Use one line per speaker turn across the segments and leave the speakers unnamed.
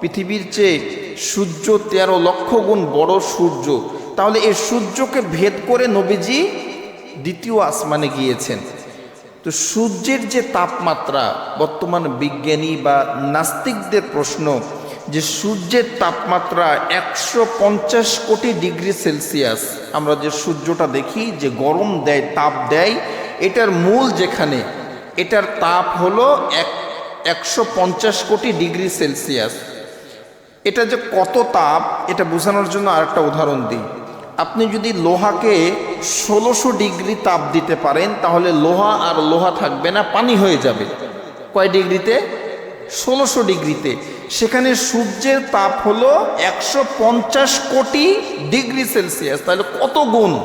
পৃথিবীর চেয়ে সূর্য তেরো লক্ষ গুণ বড় সূর্য। তাহলে এই সূর্যকে ভেদ করে নবীজি দ্বিতীয় আসমানে গিয়েছেন। তো সূর্যের যে তাপমাত্রা, বর্তমান বিজ্ঞানী বা নাস্তিকদের প্রশ্ন যে সূর্যের তাপমাত্রা একশো পঞ্চাশ কোটি ডিগ্রি সেলসিয়াস, আমরা যে সূর্যটা দেখি, যে গরম দেয়, তাপ দেয়, এটার মূল যেখানে, এটার তাপ হলো এক, একশো পঞ্চাশ কোটি ডিগ্রি সেলসিয়াস। এটা যে কত তাপ, এটা বোঝানোর জন্য আরেকটা উদাহরণ দিই। আপনি যদি লোহাকে ষোলোশো ডিগ্রি তাপ দিতে পারেন, তাহলে লোহা আর লোহা থাকবে না, পানি হয়ে যাবে। কয় ডিগ্রিতে? ষোলোশো ডিগ্রিতে। সেখানে সূর্যের তাপ হলো একশো পঞ্চাশ কোটি ডিগ্রি সেলসিয়াস, তাহলে কত গুণ?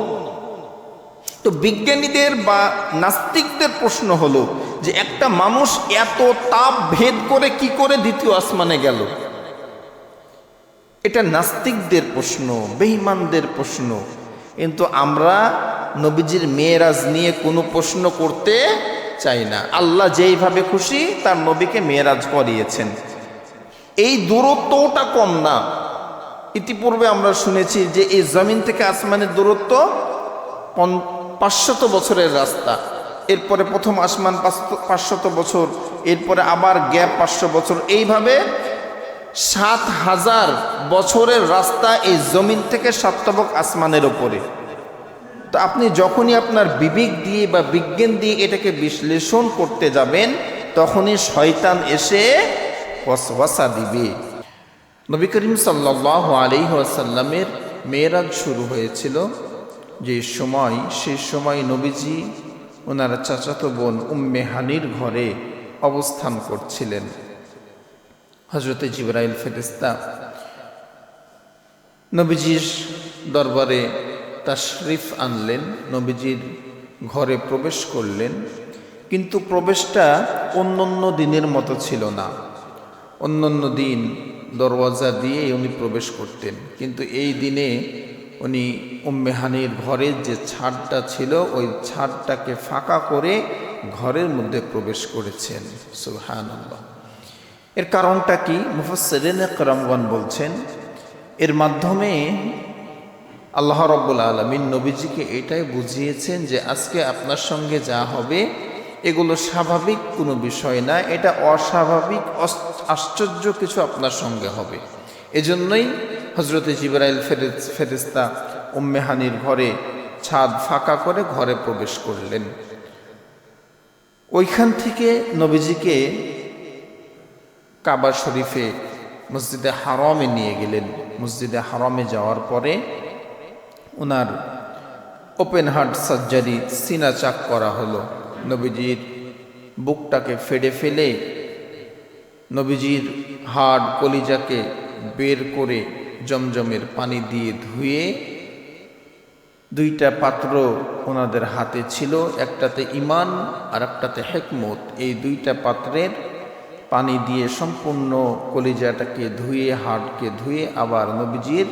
তো বিজ্ঞানীদের বা নাস্তিকদের প্রশ্ন হলো যে একটা মানুষ এত তাপ ভেদ করে কি করে দ্বিতীয় আসমানে গেল? এটা নাস্তিকদের প্রশ্ন, বেঈমানদের প্রশ্ন। কিন্তু আমরা নবীজির মেয়েরাজ নিয়ে কোনো প্রশ্ন করতে চাই না। আল্লাহ যেইভাবে খুশি, তার নবীকে মেয়েরাজ করিয়েছেন। এই দূরত্বটা কম না। ইতিপূর্বে আমরা শুনেছি যে এই জমিন থেকে আসমানের দূরত্ব পাঁচশত বছরের রাস্তা। এরপরে প্রথম আসমান পাঁচশত বছর, এরপরে আবার গ্যাপ পাঁচশো বছর। এইভাবে সাত হাজার বছরের রাস্তা এই জমিন থেকে সপ্তবক আসমানের ওপরে তো আপনি যখনই আপনার বিবেক দিয়ে বা বিজ্ঞান দিয়ে এটাকে বিশ্লেষণ করতে যাবেন, তখনই শয়তান এসে ওয়াসওয়াসা দিবে। নবী করিম সাল্লাহ আলি আসাল্লামের মেয়েরাজ শুরু হয়েছিল। যে সময় সেই সময় নবীজি ওনার চাচাতো বোন উম্মে হানির ঘরে অবস্থান করছিলেন। হজরতে জিবরাইল ফেরিস্তা নবীজির দরবারে তাশরিফ আনলেন, নবীজির ঘরে প্রবেশ করলেন। কিন্তু প্রবেশটা অন্যান্য দিনের মতো ছিল না। অন্যান্য দিন দরওয়াজা দিয়ে উনি প্রবেশ করতেন। কিন্তু এই দিনে উনি উম্মেহানির ঘরের যে ছাদটা ছিল, ওই ছাদটাকে ফাঁকা করে ঘরের মধ্যে প্রবেশ করেছেন। সুহান এর কারণটা কি? মুফসরিন বলছেন, এর মাধ্যমে আল্লাহ রব্বুল আলমিন নবীজিকে এটাই বুঝিয়েছেন যে আজকে আপনার সঙ্গে যা হবে, এগুলো স্বাভাবিক কোনো বিষয় না, এটা অস্বাভাবিক, অস- আশ্চর্য কিছু আপনার সঙ্গে হবে। এজন্যই হজরতে জিবরাইল ফেরেজ ফেরিস্তা উম্মেহানির ঘরে ছাদ ফাঁকা করে ঘরে প্রবেশ করলেন। ওইখান থেকে নবীজিকে কাবা শরীফে মসজিদে হারমে নিয়ে গেলেন। মসজিদে হারমে যাওয়ার পরে ওনার ওপেন হার্ট সার্জারি, সিনা চাক করা হলো। নবীজির বুকটাকে ফেডে ফেলে নবীজির হাড় কলিজাকে বের করে জমজমের পানি দিয়ে ধুয়ে দুইটা পাত্র ওনাদের হাতে ছিল, একটাতে ইমান আর একটাতে হেকমত। এই দুইটা পাত্রের পানি দিয়ে সম্পূর্ণ কলিজাটাকে ধুয়ে, হাড়কে ধুয়ে আবার নবীজির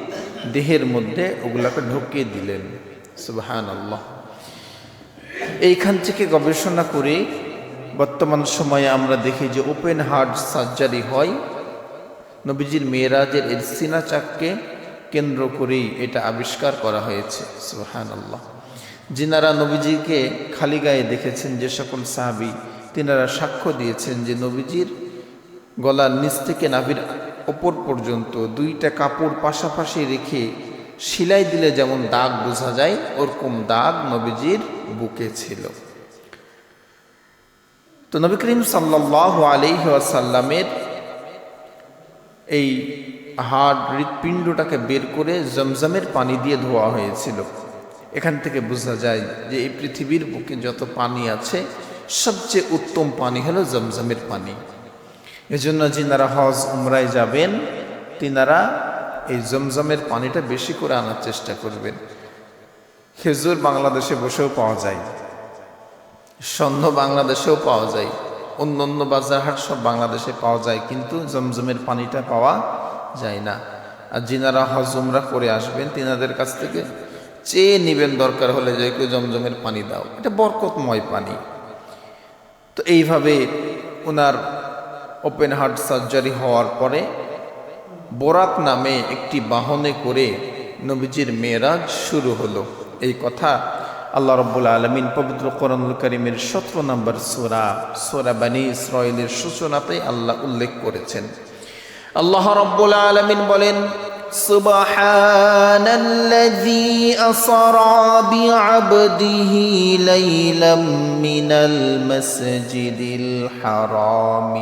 দেহের মধ্যে ওগুলাকে ঢুকিয়ে দিলেন। সুবহান আল্লাহ এইখান থেকে গবেষণা করে বর্তমান সময়ে আমরা দেখি যে ওপেন হার্ট সার্জারি হয়। নবীজির মেয়েরাজের এর সিনাচাককে কেন্দ্র করেই এটা আবিষ্কার করা হয়েছে। সুহান আল্লাহ যিনারা নবীজিকে খালি গায়ে দেখেছেন যে সকল সাহাবি, তিনারা সাক্ষ্য দিয়েছেন যে নবীজির গলার নিচ থেকে নাভির ওপর পর্যন্ত দুইটা কাপড় পাশাপাশি রেখে সিলাই দিলে যেমন দাগ বোঝা যায়, ওরকম দাগ নবীজির বুকে ছিল। তো নবী করিম সাল্লাহ আলিহাসাল্লামের এই হাড় হৃৎপিণ্ডটাকে বের করে জমজমের পানি দিয়ে ধোয়া হয়েছিল। এখান থেকে বোঝা যায় যে এই পৃথিবীর বুকে যত পানি আছে, সবচেয়ে উত্তম পানি হলো জমজমের পানি। এজন্য যিনারা হজ, উমরায় যাবেন, তিনারা এই জমজমের পানিটা বেশি করে আনার চেষ্টা করবেন। খেজুর বাংলাদেশে বসেও পাওয়া যায়, স্বর্ণ বাংলাদেশেও পাওয়া যায় অন্য অন্য বাজার হাট সব বাংলাদেশে পাওয়া যায়, কিন্তু জমজমের পানিটা পাওয়া যায় না। আর যিনারা হজমরা করে আসবেন, তিনাদের কাছ থেকে চেয়ে নিবেন দরকার হলে যে একটু জমজমের পানি দাও। এটা বরকতময় পানি। তো এইভাবে ওনার ওপেন হার্ট সার্জারি হওয়ার পরে বোরাক নামে একটি বাহনে করে নবীজির মেয়েরাজ শুরু হলো এই কথা আল্লাহ রব্বুল আলমিন পবিত্র কোরআনুল করিমের সতেরো নম্বর সোরা সোরা বানী ইসরায়েলের সূচনাতে আল্লাহ উল্লেখ করেছেন আল্লাহ রব্বুল আলমিন বলেন
سبحان الذي أسرى بعبده ليلا من المسجد الحرام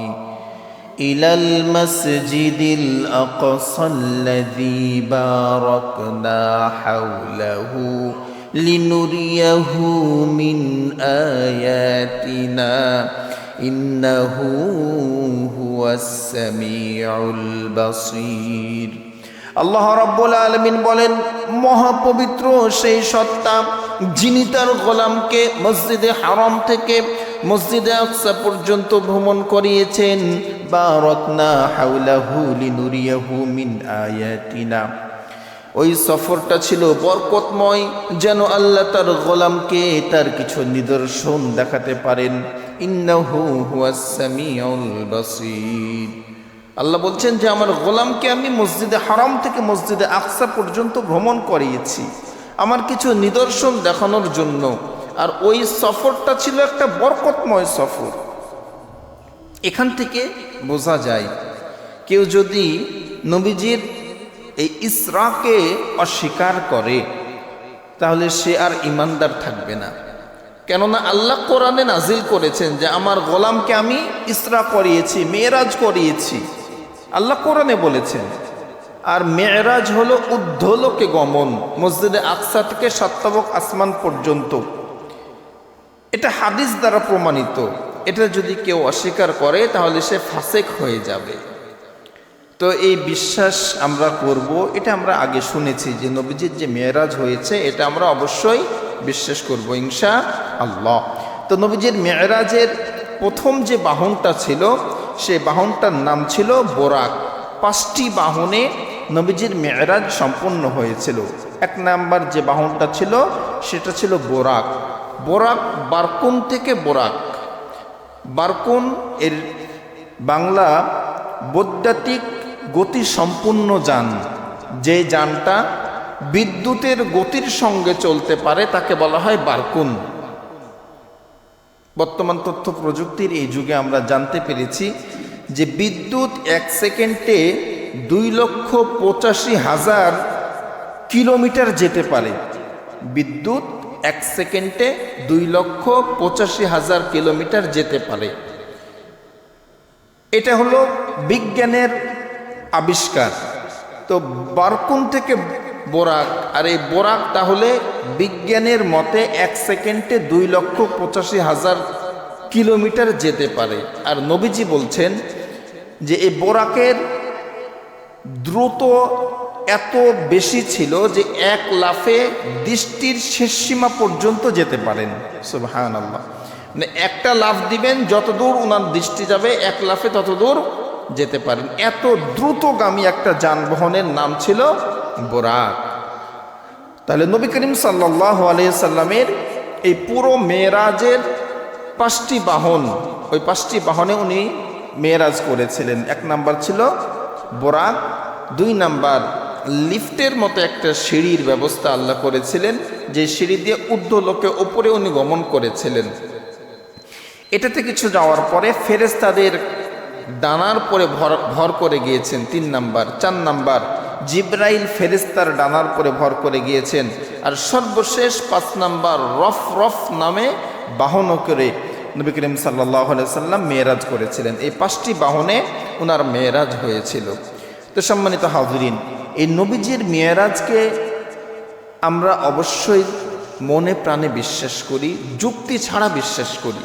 إلى المسجد الأقصى الذي باركنا حوله لنريه من آياتنا إنه هو السميع البصير
আল্লাহ রব্বুল আলমিন বলেন মহাপবিত্র সেই সত্তা যিনি তার গোলামকে মসজিদে হারাম থেকে মসজিদে আকসা পর্যন্ত ভ্রমণ করিয়েছেন বা রত্না হাউলাহু লিনুরিয়াহু আয়াতিনা। ওই সফরটা ছিল বরকতময়, যেন আল্লাহ তার গোলামকে তার কিছু নিদর্শন দেখাতে পারেন। আল্লাহ বলছেন যে, আমার গোলামকে আমি মসজিদে হারাম থেকে মসজিদে আকসা পর্যন্ত ভ্রমণ করিয়েছি। আমার কিছু নিদর্শন দেখানোর জন্য। আর ওই সফরটা ছিল একটা বরকতময় সফর। এখান থেকে বোঝা যায়, কেউ যদি নবীজির এই ইসরাকে অস্বীকার করে, তাহলে সে আর ইমানদার থাকবে না। কেননা আল্লাহ কোরআনে নাজিল করেছেন যে, আমার গোলামকে আমি ইসরা করিয়েছি, মেয়েরাজ করিয়েছি। আল্লাহ কোরআনে বলেছেন আর মেয়েরাজ হলো উদ্ধলোকে গমন, মসজিদে আকসা থেকে সত্তাবক আসমান পর্যন্ত। এটা হাদিস দ্বারা প্রমাণিত। এটা যদি কেউ অস্বীকার করে, তাহলে সে ফাসেক হয়ে যাবে। তো এই বিশ্বাস আমরা করব, এটা আমরা আগে শুনেছি যে নবীজির যে মেয়েরাজ হয়েছে, এটা আমরা অবশ্যই বিশ্বাস করব, ইনশা আল্লাহ। তো নবীজির মেয়েরাজের প্রথম যে বাহনটা ছিল, সে বাহনটার নাম ছিল বোরাক। পাঁচটি বাহনে নবীজির মেয়েরাজ সম্পন্ন হয়েছিল। এক নাম্বার যে বাহনটা ছিল, সেটা ছিল বোরাক। বোরাক বারকুন থেকে বোরাক। বারকুন এর বাংলা বৈদ্যুতিক গতি সম্পূর্ণ যান। যে যানটা বিদ্যুতের গতির সঙ্গে চলতে পারে, তাকে বলা হয় বারকুন। বর্তমান তথ্য প্রযুক্তির এই যুগে আমরা জানতে পেরেছি যে বিদ্যুৎ এক সেকেন্ডে দুই লক্ষ পঁচাশি হাজার কিলোমিটার যেতে পারে। বিদ্যুৎ এক সেকেন্ডে দুই লক্ষ পঁচাশি হাজার কিলোমিটার যেতে পারে। এটা হলো বিজ্ঞানের আবিষ্কার। তো বারকুন থেকে বোরাক, আর এই বোরাক তাহলে বিজ্ঞানের মতে এক সেকেন্ডে দুই লক্ষ পঁচাশি হাজার কিলোমিটার যেতে পারে। আর নবীজি বলছেন যে, এই বোরাকের দ্রুত এত বেশি ছিল যে এক লাফে দৃষ্টির শেষ সীমা পর্যন্ত যেতে পারেন। সুবহান আল্লাহ মানে একটা লাফ দিবেন, যতদূর ওনার দৃষ্টি যাবে, এক লাফে ততদূর যেতে পারেন। এত দ্রুতগামী একটা যানবাহনের নাম ছিল বোরাক। তাহলে নবী করিম সাল্লাহ আলিয়াল্লামের এই পুরো মেয়েরাজের পাঁচটি বাহন, ওই পাঁচটি বাহনে উনি মেয়েরাজ করেছিলেন। এক নাম্বার ছিল বোরাক দুই নাম্বার, লিফটের মতো একটা সিঁড়ির ব্যবস্থা আল্লাহ করেছিলেন, যে সিঁড়ি দিয়ে ঊর্ধ্ব লোকে ওপরে উনি গমন করেছিলেন। এটাতে কিছু যাওয়ার পরে ফেরেস্তাদের ডানার পরে ভর ভর করে গিয়েছেন, তিন নাম্বার। চার নাম্বার, জিব্রাইল ফেরেস্তার ডানার পরে ভর করে গিয়েছেন, আর সর্বশেষ পাঁচ নাম্বার, রফ রফ নামে বাহন করে নবী করিম সাল্লাহ সাল্লাম মেয়েরাজ করেছিলেন। এই পাঁচটি বাহনে ওনার মেয়েরাজ হয়েছিল। তো সম্মানিত হাজরিন, এই নবীজির মেয়েরাজকে আমরা অবশ্যই মনে প্রাণে বিশ্বাস করি, যুক্তি ছাড়া বিশ্বাস করি।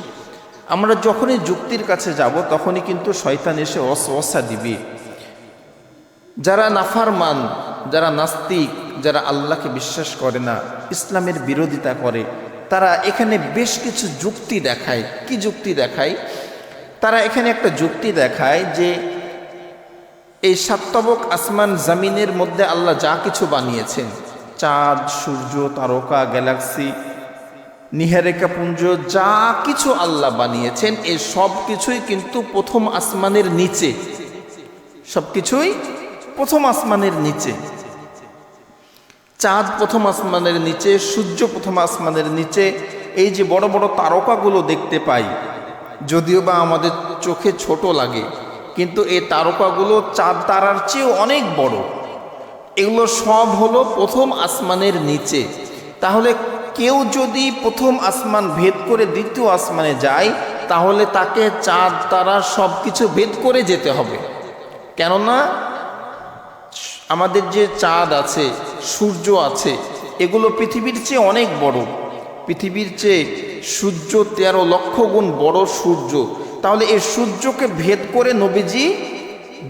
আমরা যখনই যুক্তির কাছে যাব, তখনই কিন্তু শয়তান এসে অসওয়াসা দিবে। যারা নাফারমান, যারা নাস্তিক, যারা আল্লাহকে বিশ্বাস করে না, ইসলামের বিরোধিতা করে তারা এখানে বেশ কিছু যুক্তি দেখায়। কি যুক্তি দেখায়? তারা এখানে একটা যুক্তি দেখায় যে এই সাত্তবক আসমান জামিনের মধ্যে আল্লাহ যা কিছু বানিয়েছেন, চাঁদ, সূর্য, তারকা, গ্যালাক্সি, নিহারেকা পুঞ্জ, যা কিছু আল্লাহ বানিয়েছেন এই সব কিছুই কিন্তু প্রথম আসমানের নিচে। সব কিছুই প্রথম আসমানের নিচে। চাঁদ প্রথম আসমানের নিচে, সূর্য প্রথম আসমানের নিচে, এই যে বড় বড় তারকাগুলো দেখতে পাই। যদিও বা আমাদের চোখে ছোট লাগে, কিন্তু এই তারকাগুলো চাঁদ তারার চেয়েও অনেক বড়। এগুলো সব হলো প্রথম আসমানের নিচে। তাহলে কেউ যদি প্রথম আসমান ভেদ করে দ্বিতীয় আসমানে যায়, তাহলে তাকে চাঁদ তারা সব কিছু ভেদ করে যেতে হবে। কেননা আমাদের যে চাঁদ আছে, সূর্য আছে, এগুলো পৃথিবীর চেয়ে অনেক বড়। পৃথিবীর চেয়ে সূর্য তেরো লক্ষ গুণ বড় সূর্য। তাহলে এই সূর্যকে ভেদ করে নবীজি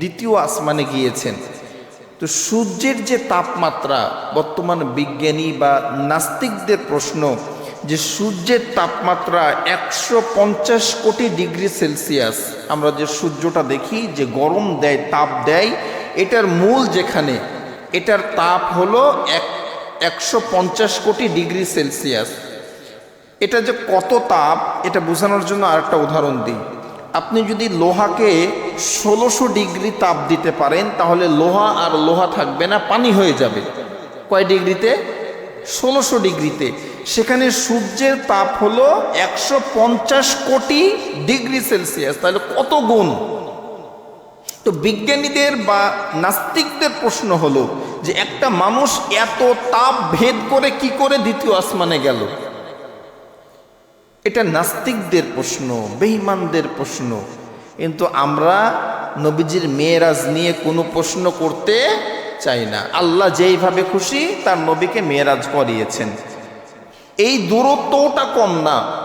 দ্বিতীয় আসমানে গিয়েছেন। তো সূর্যের যে তাপমাত্রা, বর্তমান বিজ্ঞানী বা নাস্তিকদের প্রশ্ন যে সূর্যের তাপমাত্রা একশো পঞ্চাশ কোটি ডিগ্রি সেলসিয়াস। আমরা যে সূর্যটা দেখি, যে গরম দেয়, তাপ দেয় এটার মূল যেখানে, এটার তাপ হলো এক, একশো কোটি ডিগ্রি সেলসিয়াস। এটা যে কত তাপ, এটা বোঝানোর জন্য আরেকটা উদাহরণ দিই। আপনি যদি লোহাকে ষোলোশো ডিগ্রি তাপ দিতে পারেন, তাহলে লোহা আর লোহা থাকবে না, পানি হয়ে যাবে। কয় ডিগ্রিতে? ষোলোশো ডিগ্রিতে। সেখানে সূর্যের তাপ হলো একশো পঞ্চাশ কোটি ডিগ্রি সেলসিয়াস, তাহলে কত গুণ? তো বিজ্ঞানীদের বা নাস্তিকদের প্রশ্ন হলো যে একটা মানুষ এত তাপ ভেদ করে কি করে দ্বিতীয় আসমানে গেল? এটা নাস্তিকদের প্রশ্ন, বেঈমানদের প্রশ্ন। কিন্তু আমরা নবীজির মেয়েরাজ নিয়ে কোনো প্রশ্ন করতে চাই না। আল্লাহ যেইভাবে খুশি, তার নবীকে মেয়েরাজ করিয়েছেন। এই দূরত্বটা কম না।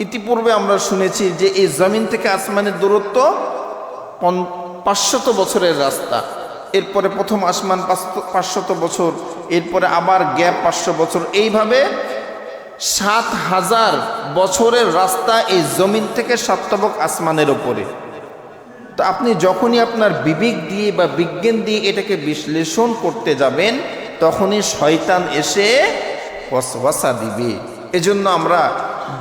ইতিপূর্বে আমরা শুনেছি যে এই জমিন থেকে আসমানের দূরত্ব পাঁচশত বছরের রাস্তা। এরপরে প্রথম আসমান পাঁচশত- বছর, এরপরে আবার গ্যাপ পাঁচশো বছর। এইভাবে সাত হাজার বছরের রাস্তা এই জমিন থেকে সপ্তবক আসমানের ওপরে তো আপনি যখনই আপনার বিবেক দিয়ে বা বিজ্ঞান দিয়ে এটাকে বিশ্লেষণ করতে যাবেন, তখনই শয়তান এসে ওয়াসওয়াসা দিবে। এজন্য আমরা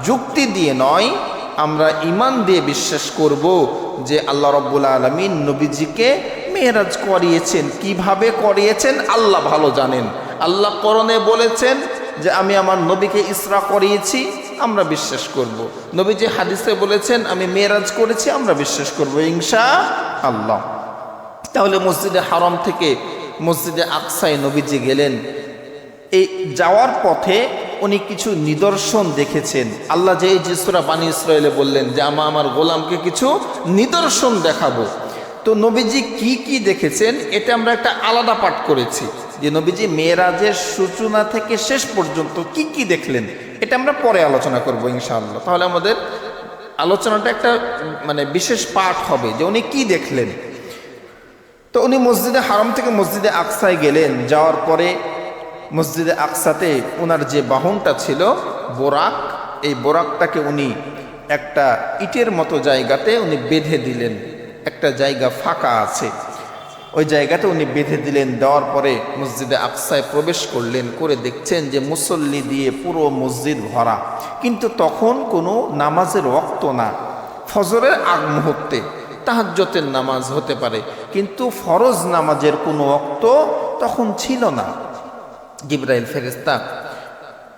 যুক্তি দিয়ে নয়, আমরা ইমান দিয়ে বিশ্বাস করব। যে আল্লাহ রব্বুল আলমিন নবীজিকে মেয়েরাজ করিয়েছেন। কীভাবে করিয়েছেন? আল্লাহ ভালো জানেন। আল্লাহ করণে বলেছেন যে, আমি আমার নবীকে ইসরা করিয়েছি, আমরা বিশ্বাস করব। নবীজি হাদিসে বলেছেন, আমি মেয়েরাজ করেছি, আমরা বিশ্বাস করব। ইনশা আল্লাহ তাহলে মসজিদে হারম থেকে মসজিদে আকসায় নবীজি গেলেন। এই যাওয়ার পথে উনি কিছু নিদর্শন দেখেছেন। আল্লাহ যে যে সুরা বানী ইসরায়েলে বললেন যে, আমা আমার গোলামকে কিছু নিদর্শন দেখাবো। তো নবীজি কি কি দেখেছেন, এটা আমরা একটা আলাদা পাঠ করেছি। যে নবীজি মেয়েরাজের সূচনা থেকে শেষ পর্যন্ত কি কি দেখলেন, এটা আমরা পরে আলোচনা করব ইনশাআল্লাহ। তাহলে আমাদের আলোচনাটা একটা মানে বিশেষ পাঠ হবে যে উনি কি দেখলেন। তো উনি মসজিদে হারাম থেকে মসজিদে আকসায় গেলেন, যাওয়ার পরে মসজিদে আকসাতে ওনার যে বাহনটা ছিল, বোরাক, এই বোরাকটাকে উনি একটা ইটের মতো জায়গাতে উনি বেঁধে দিলেন। একটা জায়গা ফাঁকা আছে। ওই জায়গাতে উনি বেঁধে দিলেন, দেওয়ার পরে মসজিদে আকসায় প্রবেশ করলেন, করে দেখছেন যে মুসল্লি দিয়ে পুরো মসজিদ ভরা। কিন্তু তখন কোনো নামাজের রক্ত না। ফজরের আগ মুহূর্তে তাহাজ্জতের নামাজ হতে পারে, কিন্তু ফরজ নামাজের কোনো অক্ত তখন ছিল না। জিব্রাইল ফেরেস্তা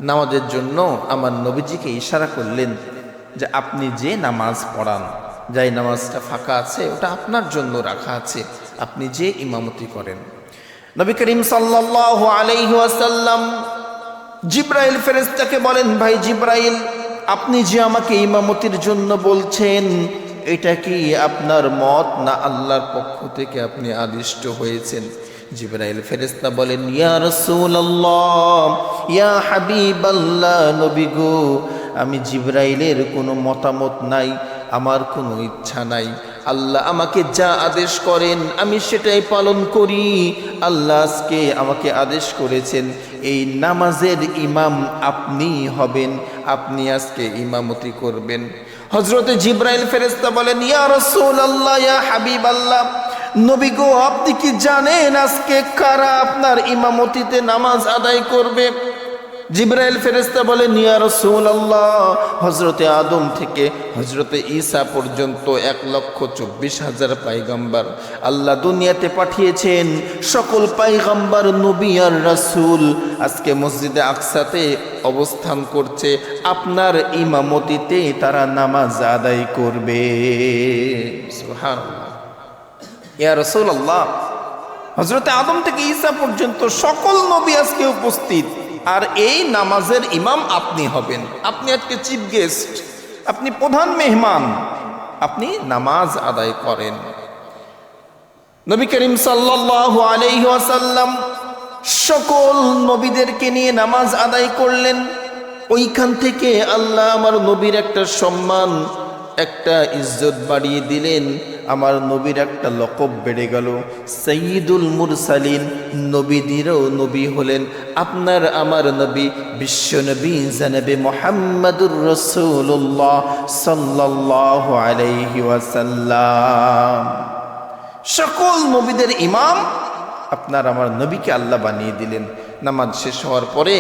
নামাজের জন্য আমার নবীজিকে ইশারা করলেন যে আপনি যে নামাজ পড়ান, যাই নামাজটা ফাঁকা আছে, ওটা আপনার জন্য রাখা আছে, আপনি যে ইমামতি করেন। নবী করিম সাল্লাল্লাহু আলাইহি ওয়াসাল্লাম জিব্রাইল ফেরেস্তাকে বলেন, ভাই জিব্রাইল, আপনি যে আমাকে ইমামতির জন্য বলছেন, এটা কি আপনার মত না আল্লাহর পক্ষ থেকে আপনি আদিষ্ট হয়েছেন? জিব্রাইল ফেরেস্তা বলেন, ইয়া রাসূলুল্লাহ, ইয়া হাবিবাল্লাহ, নবী গো, আমি জিব্রাইলের কোনো মতামত নাই, আমার কোনো ইচ্ছা নাই। আল্লাহ আমাকে যা আদেশ করেন, আমি সেটাই পালন করি। আল্লাহ আজকে আমাকে আদেশ করেছেন, এই নামাজের ইমাম আপনি হবেন, আপনি আজকে ইমামতি করবেন। হজরতে জিব্রাইল ফেরেস্তা বলেন, ইয়া রসুল আল্লাহ ইয়া হাবিব আল্লাহ নবী গো, আপনি কি জানেন আজকে কারা আপনার ইমামতিতে নামাজ আদায় করবে? জিব্রাইল ফেরেস্তা বলে নিয়া রসুল আল্লাহ হজরতে আদম থেকে হজরতে ঈসা পর্যন্ত এক লক্ষ চব্বিশ হাজার পাইগাম্বার আল্লাহ দুনিয়াতে পাঠিয়েছেন। সকল পাইগাম্বার নবী আর রাসূল আজকে মসজিদে আকসাতে অবস্থান করছে। আপনার ইমামতিতে তারা নামাজ আদায় করবে। সুবহানাল্লাহ। ইয়া রসুল আল্লাহ হজরতে আদম থেকে ঈসা পর্যন্ত সকল নবী আজকে উপস্থিত। আর এই নামাজের ইমাম আপনি হবেন। আপনি আজকে চিফ গেস্ট আপনি প্রধান মেহমান। আপনি নামাজ আদায় করেন। নবী করিম সাল্লাল্লাহু আলাইহি ওয়াসাল্লাম সকল নবীদেরকে নিয়ে নামাজ আদায় করলেন। ওইখান থেকে আল্লাহ আমার নবীর একটা সম্মান একটা ইজ্জত বাড়িয়ে দিলেন, আমার নবীর একটা লকব বেড়ে গেল। সঈদুল মুরসালিন নবীদেরও নবী হলেন। আপনার আমার নবী বিশ্ব নবী জানবে মোহাম্মদুর রসুল্লাহ সাল্লাহ আলাইহি সকল নবীদের ইমাম আপনার আমার নবীকে আল্লাহ বানিয়ে দিলেন। নামাজ শেষ হওয়ার পরে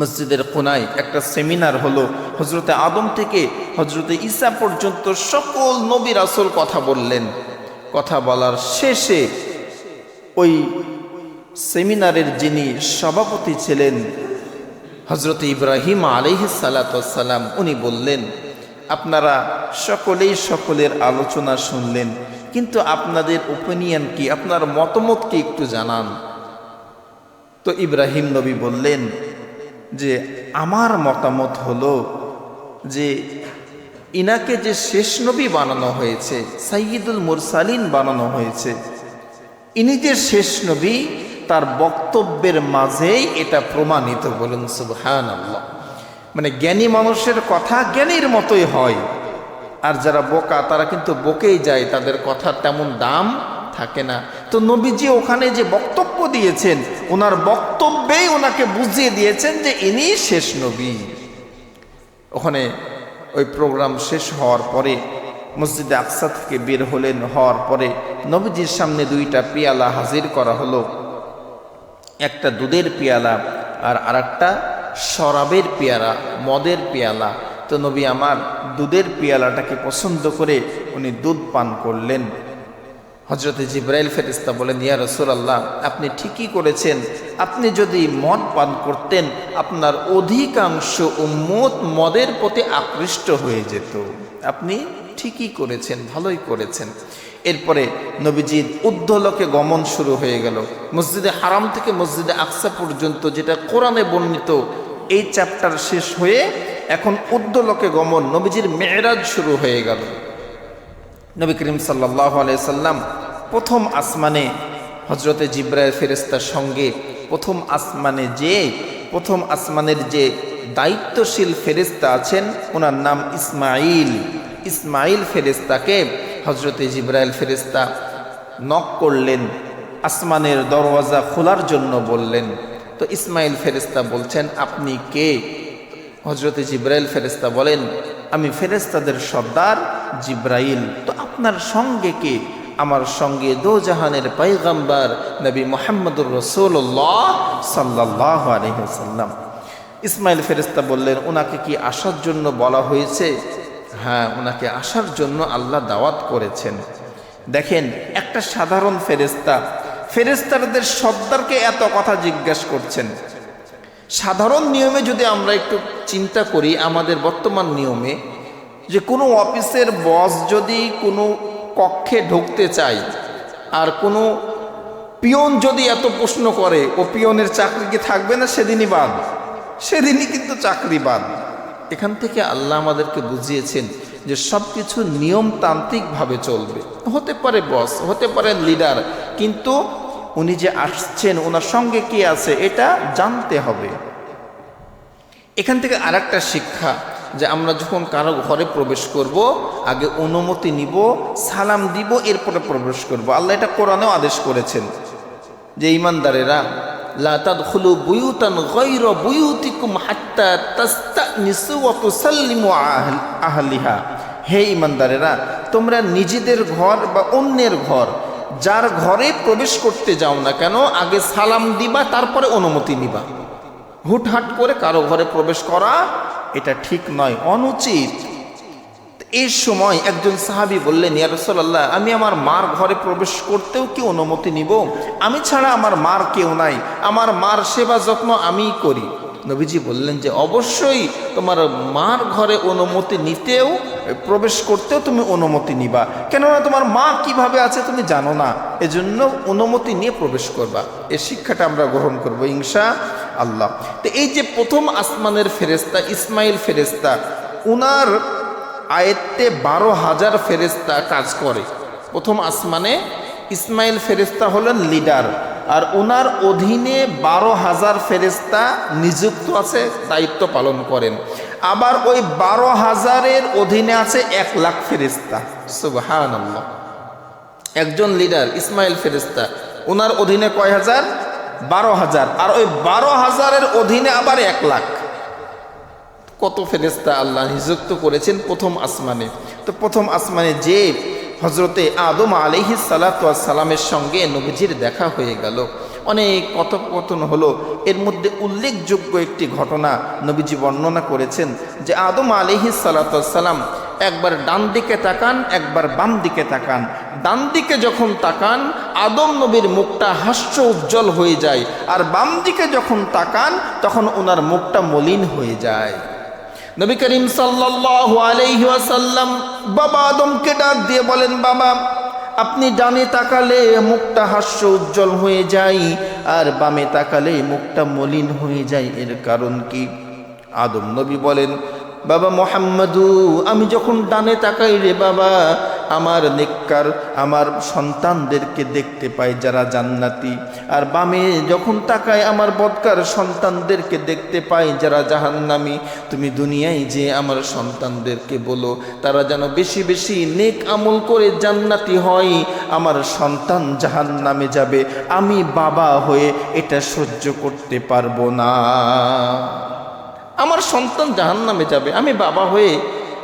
মসজিদের কোনায় একটা সেমিনার হলো। হজরতে আদম থেকে হজরতে ঈসা পর্যন্ত সকল নবী রাসূল কথা বললেন। কথা বলার শেষে ওই সেমিনারের যিনি সভাপতি ছিলেন হজরত ইব্রাহিম আলিহি সালাতাম উনি বললেন, আপনারা সকলেই সকলের আলোচনা শুনলেন, কিন্তু আপনাদের ওপিনিয়ন কি? আপনার মতামত কি একটু জানান? তো ইব্রাহিম নবী বললেন যে আমার মতামত হলো যে ইনাকে যে শেষ নবী বানানো হয়েছে সাইয়দুল মুরসালিন বানানো হয়েছে, ইনি যে শেষ নবী, তার বক্তব্যের মাঝেই এটা প্রমাণিত বলুন সুবহান মানে জ্ঞানী মানুষের কথা জ্ঞানীর মতোই হয়। আর যারা বোকা, তারা কিন্তু বকেই যায়, তাদের কথার তেমন দাম থাকে না। তো নবীজি ওখানে যে বক্তব্য দিয়েছেন, ওনার বক্তব্যেই ওনাকে বুঝিয়ে দিয়েছেন যে ইনি শেষ নবী। ওখানে ওই প্রোগ্রাম শেষ হওয়ার পরে, মসজিদে আকসা থেকে বের হলেন, হওয়ার পরে নবীজির সামনে দুইটা পেয়ালা হাজির করা হলো। একটা দুধের পেয়ালা আর আরেকটা শরাবের পেয়ালা, মদের পেয়ালা। তো নবী আমার দুধের পেয়ালাটাকে পছন্দ করে উনি দুধ পান করলেন। হজরতে জিব্রাইল ফেরিস্তা বলেন, ইয়া রসুলাল্লাহ, আপনি ঠিকই করেছেন। আপনি যদি মদ পান করতেন, আপনার অধিকাংশ উম্মত মদের প্রতি আকৃষ্ট হয়ে যেত। আপনি ঠিকই করেছেন, ভালোই করেছেন। এরপরে নবীজির উদ্ধলকে গমন শুরু হয়ে গেল। মসজিদে হারাম থেকে মসজিদে আকসা পর্যন্ত, যেটা কোরআনে বর্ণিত, এই চ্যাপ্টার শেষ হয়ে এখন উদ্ধলকে গমন নবীজির মেয়েরাজ শুরু হয়ে গেল। নবী করিম সাল্লাহ সাল্লাম প্রথম আসমানে হজরতে জিব্রাইল ফেরেস্তার সঙ্গে প্রথম আসমানে যে, প্রথম আসমানের যে দায়িত্বশীল ফেরেস্তা আছেন, ওনার নাম ইসমাইল ইসমাইল ফেরেস্তাকে হজরতে জিব্রাইল ফেরেস্তা নক করলেন, আসমানের দরওয়াজা খোলার জন্য বললেন। তো ইসমাইল ফেরেস্তা বলছেন, আপনি কে? হজরতে জিব্রাইল ফেরেস্তা বলেন, আমি ফেরেস্তাদের সর্দার জিব্রাইল। তো আপনার সঙ্গে কে? আমার সঙ্গে দো জাহানের পাইগাম্বার নবী মোহাম্মদুর রসুল্লাহ সাল্লাহ আলহিহাল্লাম ইসমাইল ফেরেস্তা বললেন, ওনাকে কি আসার জন্য বলা হয়েছে? হ্যাঁ ওনাকে আসার জন্য আল্লাহ দাওয়াত করেছেন। দেখেন, একটা সাধারণ ফেরেস্তা ফেরেস্তারদের সর্দারকে এত কথা জিজ্ঞাসা করছেন। সাধারণ নিয়মে যদি আমরা একটু চিন্তা করি, আমাদের বর্তমান নিয়মে যে কোনো অফিসের বস যদি কোনো কক্ষে ঢুকতে চায়, আর কোনো পিয়ন যদি এত প্রশ্ন করে, ও পিয়নের চাকরি কি থাকবে না? সেদিনই বাদ। সেদিনই কিন্তু চাকরি বাদ। এখান থেকে আল্লাহ আমাদেরকে বুঝিয়েছেন যে সব কিছু নিয়মতান্ত্রিকভাবে চলবে। হতে পারে বস, হতে পারে লিডার, কিন্তু উনি যে আসছেন, ওনার সঙ্গে কি আছে, এটা জানতে হবে। এখান থেকে আর শিক্ষা। যে আমরা যখন কারও ঘরে প্রবেশ করব, আগে অনুমতি নিব, সালাম দিব, এরপরে প্রবেশ করব। আল্লাহ এটা কোরআনেও আদেশ করেছেন যে ইমানদারেরা, লা তাদখুলু বুয়ুতান গায়রা বুয়ুতিকুম হাত্তা হে ইমানদারেরা, তোমরা নিজেদের ঘর বা অন্যের ঘর, যার ঘরে প্রবেশ করতে যাও না কেন, আগে সালাম দিবা, তারপরে অনুমতি নিবা। হুটহাট করে কারও ঘরে প্রবেশ করা এটা ঠিক নয়, অনুচিত। এই সময় একজন সাহাবী বললেন, ইয়া আমি আমার মার ঘরে প্রবেশ করতেও কি অনুমতি নিব? আমি ছাড়া আমার মার কেউ নাই। আমার মার সেবা যত্ন আমিই করি। নবীজি বললেন যে, অবশ্যই তোমার মার ঘরে অনুমতি নিতেও, প্রবেশ করতেও তুমি অনুমতি নিবা। কেননা তোমার মা কীভাবে আছে তুমি জানো না। এজন্য অনুমতি নিয়ে প্রবেশ করবা। এই শিক্ষাটা আমরা গ্রহণ করব, ইনশা আল্লাহ তো এই যে প্রথম আসমানের ফেরেস্তা ইসমাইল ফেরেস্তা উনার আয়ত্তে বারো হাজার ফেরেস্তা কাজ করে। প্রথম আসমানে ইসমাইল ফেরেস্তা হলেন লিডার, আর ওনার অধীনে বারো হাজার ফেরেস্তা নিযুক্ত আছে, দায়িত্ব পালন করেন। আবার ওই বারো হাজারের অধীনে আছে এক লাখ ফেরেস্তা সুবহান একজন লিডার, ইসমাইল ফেরেস্তা ওনার অধীনে কয় হাজার? বারো হাজার। আর ওই বারো হাজারের অধীনে আবার এক লাখ। কত ফেরেস্তা আল্লাহ নিযুক্ত করেছেন প্রথম আসমানে। তো প্রথম আসমানে যে হজরতে আদম আলিহি সালামের সঙ্গে নবীজির দেখা হয়ে গেল। অনেক কথোপকথন হলো। এর মধ্যে উল্লেখযোগ্য একটি ঘটনা নবীজি বর্ণনা করেছেন যে আদম আলিহি সালাম একবার ডান দিকে তাকান, একবার বাম দিকে তাকান। ডান দিকে যখন তাকান আদম নবীর মুখটা হাস্য উজ্জ্বল হয়ে যায়, আর বাম দিকে যখন তাকান, তখন ওনার মুখটা মলিন হয়ে যায়। নবী করিম ওয়াসাল্লাম বাবা আদমকে ডাক দিয়ে বলেন, বাবা, আপনি ডানে তাকালে মুখটা হাস্য উজ্জ্বল হয়ে যায়, আর বামে তাকালে মুখটা মলিন হয়ে যায়, এর কারণ কি? আদম নবী বলেন, বাবা মোহাম্মদু, আমি যখন ডানে তাকাই রে বাবা আমার নেককার আমার সন্তানদেরকে দেখতে পাই যারা জান্নাতি। আর বামে যখন তাকায় আমার বদকার সন্তানদেরকে দেখতে পাই যারা জাহান্নামি। তুমি দুনিয়ায় যে আমার সন্তানদেরকে বলো, তারা যেন বেশি বেশি নেক আমল করে জান্নাতি হয়। আমার সন্তান জাহান্নামে যাবে, আমি বাবা হয়ে এটা সহ্য করতে পারব না। আমার সন্তান জাহান নামে যাবে, আমি বাবা হয়ে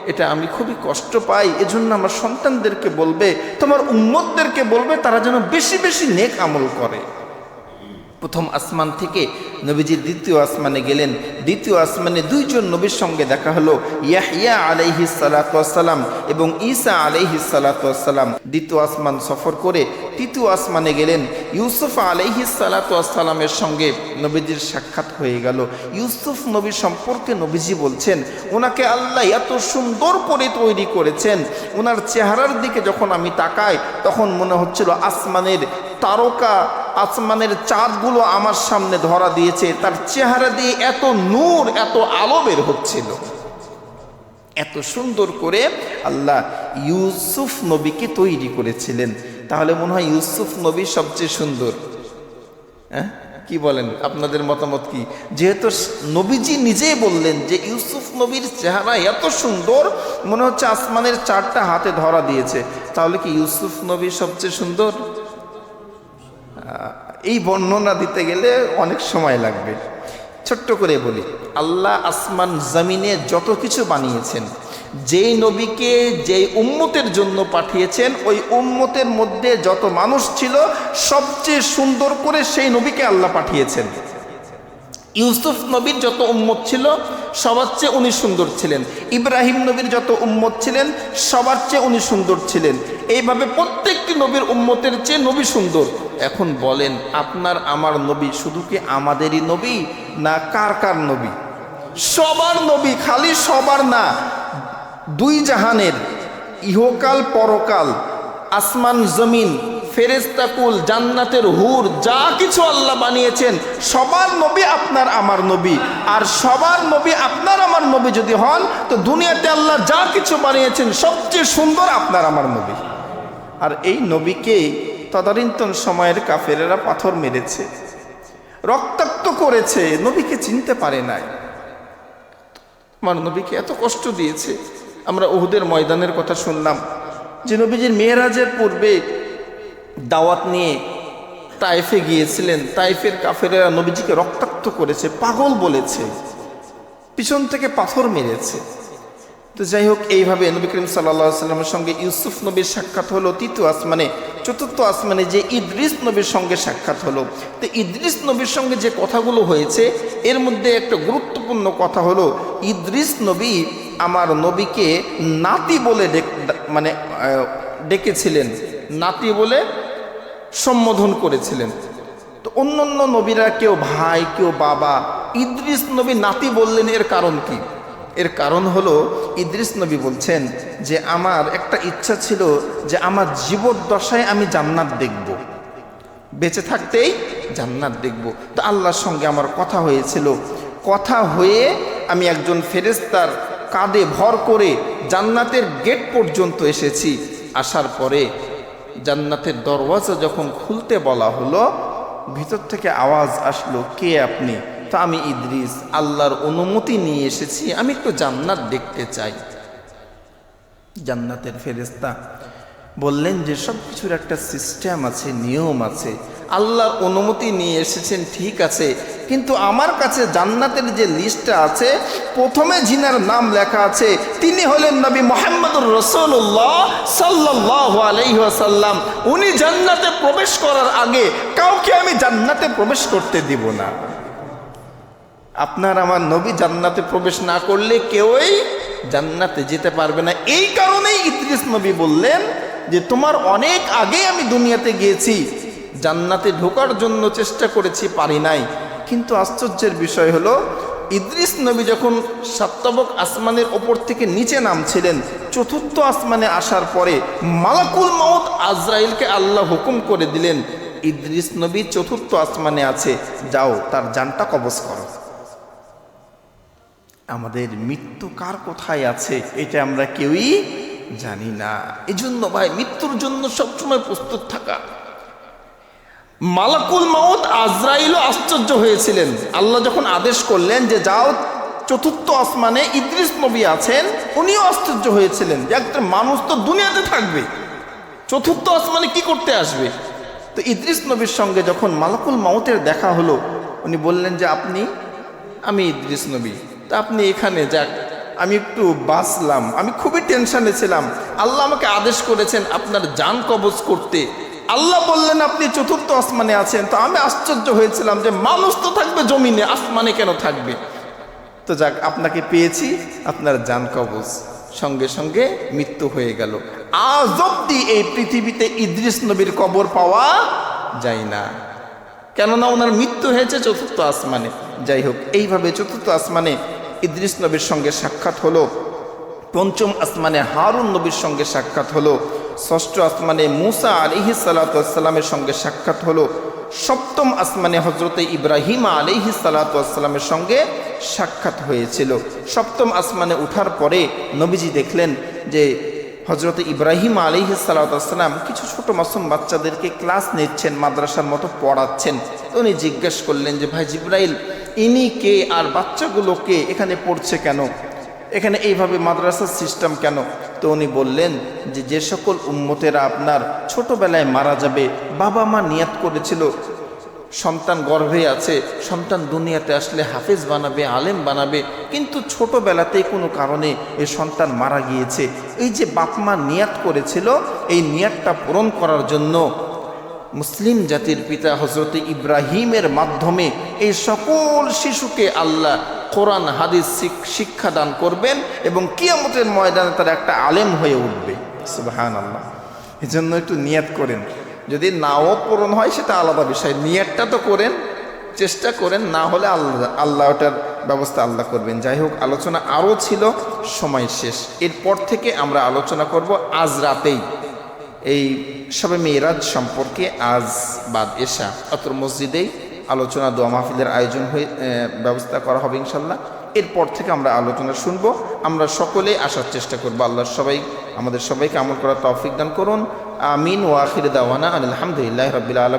এটা আমি খুবই কষ্ট পাই। এজন্য আমার সন্তানদেরকে বলবে, তোমার উম্মতদেরকে বলবে, তারা যেন বেশি বেশি নেক আমল করে। প্রথম আসমান থেকে নবীজি দ্বিতীয় আসমানে গেলেন। দ্বিতীয় আসমানে দুইজন নবীর সঙ্গে দেখা হলো ইয়াহিয়া আলাইহি সালাতাম এবং ঈসা আলাইহি সালাতাম দ্বিতীয় আসমান সফর করে তৃতীয় আসমানে গেলেন। ইউসুফ আলাইহি সালাতামের সঙ্গে নবীজির সাক্ষাৎ হয়ে গেল। ইউসুফ নবী সম্পর্কে নবীজি বলছেন, ওনাকে আল্লাহ এত সুন্দর করে তৈরি করেছেন। ওনার চেহারার দিকে যখন আমি তাকাই, তখন মনে হচ্ছিল আসমানের তারকা আসমানের চাঁদগুলো আমার সামনে ধরা দিয়েছে। তার চেহারা দিয়ে এত নূর, এত আলো বের হচ্ছিল। এত সুন্দর করে আল্লাহ ইউসুফ নবীকে তৈরি করেছিলেন। তাহলে মনে হয় ইউসুফ নবী সবচেয়ে সুন্দর। হ্যাঁ? কি বলেন? আপনাদের মতামত কি? যেহেতু নবীজি নিজেই বললেন যে ইউসুফ নবীর চেহারা এত সুন্দর, মনে হচ্ছে আসমানের চারটা হাতে ধরা দিয়েছে। তাহলে কি ইউসুফ নবী সবচেয়ে সুন্দর? এই বর্ণনা দিতে গেলে অনেক সময় লাগবে। ছোট্ট করে বলি, আল্লাহ আসমান জমিনে যত কিছু বানিয়েছেন, যেই নবীকে যেই উম্মতের জন্য পাঠিয়েছেন, ওই উম্মতের মধ্যে যত মানুষ ছিল, সবচেয়ে সুন্দর করে সেই নবীকে আল্লাহ পাঠিয়েছেন। ইউসুফ নবীর যত উম্মত ছিল, সবার চেয়ে উনি সুন্দর ছিলেন। ইব্রাহিম নবীর যত উম্মত ছিলেন, সবার চেয়ে উনি সুন্দর ছিলেন। এইভাবে প্রত্যেকটি নবীর উম্মতের চেয়ে নবী সুন্দর। এখন বলেন, আপনার, আমার নবী শুধু কি আমাদেরই নবী, না কার কার নবী? সবার নবী, খালি সবার না, দুই জাহানের, ইহকাল পরকাল, আসমান, জমিন ফেরেস্তাকুল জান্নাতের হুর, যা কিছু আল্লাহ বানিয়েছেন, সবার নবী আপনার আমার নবী। আর সবার নবী আপনার আমার নবী যদি হন, তো দুনিয়াতে আল্লাহ যা কিছু বানিয়েছেন, সবচেয়ে সুন্দর আপনার আমার নবী। আর এই নবীকে তদানীন্তন সময়ের কাফেরেরা পাথর মেরেছে, রক্তাক্ত করেছে, নবীকে চিনতে পারে নাই। আমার নবীকে এত কষ্ট দিয়েছে। আমরা ওহুদের ময়দানের কথা শুনলাম যে নবীজির মেয়েরাজের পূর্বে দাওয়াত নিয়ে তাইফে গিয়েছিলেন। তাইফের কাফেরেরা নবীজিকে রক্তাক্ত করেছে, পাগল বলেছে, পিছন থেকে পাথর মেরেছে। তো যাই হোক, এইভাবে নবী করিম সাল্লা সাল্লামের সঙ্গে ইউসুফ নবীর সাক্ষাৎ হলো, তৃতীয় আসমানে, চতুর্থ আসমানে যে ইদ্রিস নবীর সঙ্গে সাক্ষাৎ হলো। তো ইদ্রিস নবীর সঙ্গে যে কথাগুলো হয়েছে, এর মধ্যে একটা গুরুত্বপূর্ণ কথা হলো, ইদ্রিস নবী আমার নবীকে নাতি বলে মানে ডেকেছিলেন। নাতি বলে সম্বোধন করেছিলেন। তো অন্য অন্য নবীরা কেউ ভাই, কেউ বাবা, ইদ্রিস নবী নাতি বললেন, এর কারণ কি? এর কারণ হলো, ইদ্রিস নবী বলছেন যে, আমার একটা ইচ্ছা ছিল যে, আমার জীবদ্দশায় আমি জান্নাত দেখব। বেঁচে থাকতেই জান্নাত দেখব। তো আল্লাহর সঙ্গে আমার কথা হয়েছিল। কথা হয়ে আমি একজন ফেরেস্তার কাঁধে ভর করে জান্নাতের গেট পর্যন্ত এসেছি। আসার পরে জান্নাতের দরওয়াজা যখন খুলতে বলা হলো, ভিতর থেকে আওয়াজ আসলো, কে আপনি? তা আমি ইদ্রিস, আল্লাহর অনুমতি নিয়ে এসেছি, আমি একটু জান্নাত দেখতে চাই। জান্নাতের ফেরেস্তা বললেন যে, সব কিছুর একটা সিস্টেম আছে, নিয়ম আছে। আল্লাহর অনুমতি নিয়ে এসেছেন, ঠিক আছে কিন্তু আমার কাছে জান্নাতের যে লিস্টটা আছে, প্রথমে জিনার নাম লেখা আছে, তিনি হলেন নবী মোহাম্মদুর রসুল্লাহ সাল্লাহ আলহিহাসাল্লাম উনি জান্নাতে প্রবেশ করার আগে কাউকে আমি জান্নাতে প্রবেশ করতে দিব না। আপনার আমার নবী জান্নাতে প্রবেশ না করলে কেউই জান্নাতে যেতে পারবে না। এই কারণেই ইদ্রিস নবী বললেন যে, তোমার অনেক আগে আমি দুনিয়াতে গিয়েছি। জান্নাতে ঢোকার জন্য চেষ্টা করেছি, পারি নাই। কিন্তু আশ্চর্যের বিষয় হলো, ইদ্রিস নবী যখন সাত্তাবক আসমানের ওপর থেকে নিচে নামছিলেন, চতুর্থ আসমানে আসার পরে মালাকুল মাউত আজরাইলকে আল্লাহ হুকুম করে দিলেন, ইদ্রিস নবী চতুর্থ আসমানে আছে, যাও তার জানটা কবজ করো। আমাদের মৃত্যু কার কোথায় আছে, এটা আমরা কেউই জানি না। এজন্য ভাই, মৃত্যুর জন্য সবসময় প্রস্তুত থাকা। মালাকুল মাউত আজরাইলও আশ্চর্য হয়েছিলেন। আল্লাহ যখন আদেশ করলেন যে যাও, চতুর্থ আসমানে ইদ্রিস নবী আছেন, উনিও আশ্চর্য হয়েছিলেন যে একটা মানুষ তো দুনিয়াতে থাকবে। চতুর্থ আসমানে কি করতে আসবে? তো ইদ্রিস নবীর সঙ্গে যখন মালাকুল মাউতের দেখা হলো, উনি বললেন যে, আপনি, আমি ইদ্রিস নবী। তা আপনি এখানে যাক, আমি একটু বাঁচলাম, আমি খুবই টেনশানে ছিলাম। আল্লাহ আমাকে আদেশ করেছেন আপনার যান কবজ করতে। আল্লাহ বললেন, আপনি চতুর্থ আসমানে আছেন। তো আমি আশ্চর্য হয়েছিলাম যে মানুষ তো থাকবে জমিনে, আসমানে কেন থাকবে? তো যাক, আপনাকে পেয়েছি, আপনার যান কবজ। সঙ্গে সঙ্গে মৃত্যু হয়ে গেল। আজ অব্দি এই পৃথিবীতে ইদ্রিস নবীর কবর পাওয়া যায় না। কেননা ওনার মৃত্যু হয়েছে চতুর্থ আসমানে। যাই হোক, এইভাবে চতুর্থ আসমানে ইদ্রিস নবীর সঙ্গে সাক্ষাৎ হলো। পঞ্চম আসমানে হারুন নবীর সঙ্গে সাক্ষাৎ হলো। ষষ্ঠ আসমানে মুসা আলিহি সালাতামের সঙ্গে সাক্ষাৎ হলো। সপ্তম আসমানে হজরতে ইব্রাহিম আলিহি সালাতামের সঙ্গে সাক্ষাৎ হয়েছিল। সপ্তম আসমানে উঠার পরে নবীজি দেখলেন যে হজরত ইব্রাহিম আলিহি সালাতাম কিছু ছোট মাসুম বাচ্চাদেরকে ক্লাস নিচ্ছেন, মাদ্রাসার মতো পড়াচ্ছেন। উনি জিজ্ঞেস করলেন যে, ভাই জিব্রাইল, ইনি কে আর বাচ্চাগুলোকে এখানে পড়ছে কেন? এখানে এইভাবে মাদ্রাসার সিস্টেম কেন? তো উনি বললেন যে যে সকল উম্মতেরা আপনার ছোটবেলায় মারা যাবে, বাবা মা নিয়াত করেছিল, সন্তান গর্ভে আছে, সন্তান দুনিয়াতে আসলে হাফেজ বানাবে, আলেম বানাবে, কিন্তু ছোটবেলাতেই কোনো কারণে এই সন্তান মারা গিয়েছে। এই যে বাপমা নিয়াত করেছিল, এই নিয়াতটা পূরণ করার জন্য মুসলিম জাতির পিতা হজরত ইব্রাহিমের মাধ্যমে এই সকল শিশুকে আল্লাহ কোরআন, হাদিস, শিক- শিক্ষা দান করবেন এবং কিয়ামতের ময়দানে তারা একটা আলেম হয়ে উঠবে। সুবাহান আল্লাহ এই জন্য একটু নিয়াত করেন। যদি নাও পূরণ হয়, সেটা আলাদা বিষয়। নিয়াতটা তো করেন, চেষ্টা করেন, না হলে আল্লাহ আল্লাহ ওটার ব্যবস্থা আল্লাহ করবেন। যাই হোক, আলোচনা আরও ছিল, সময় শেষ। এরপর থেকে আমরা আলোচনা করব আজ রাতেই। এই সবে মেয়েরাজ সম্পর্কে আজ বাদ এশা অত্র মসজিদেই আলোচনা, দোয়া মাহফিলের আয়োজন হয়ে ব্যবস্থা করা হবে ইনশাল্লাহ। এরপর থেকে আমরা আলোচনা শুনব। আমরা সকলেই আসার চেষ্টা করব। আল্লাহর সবাই, আমাদের সবাইকে আমল করার তৌফিক দান করুন। আমিন। ওয়াখির দাওয়ানা আলহামদুলিল্লাহ রবিল আলম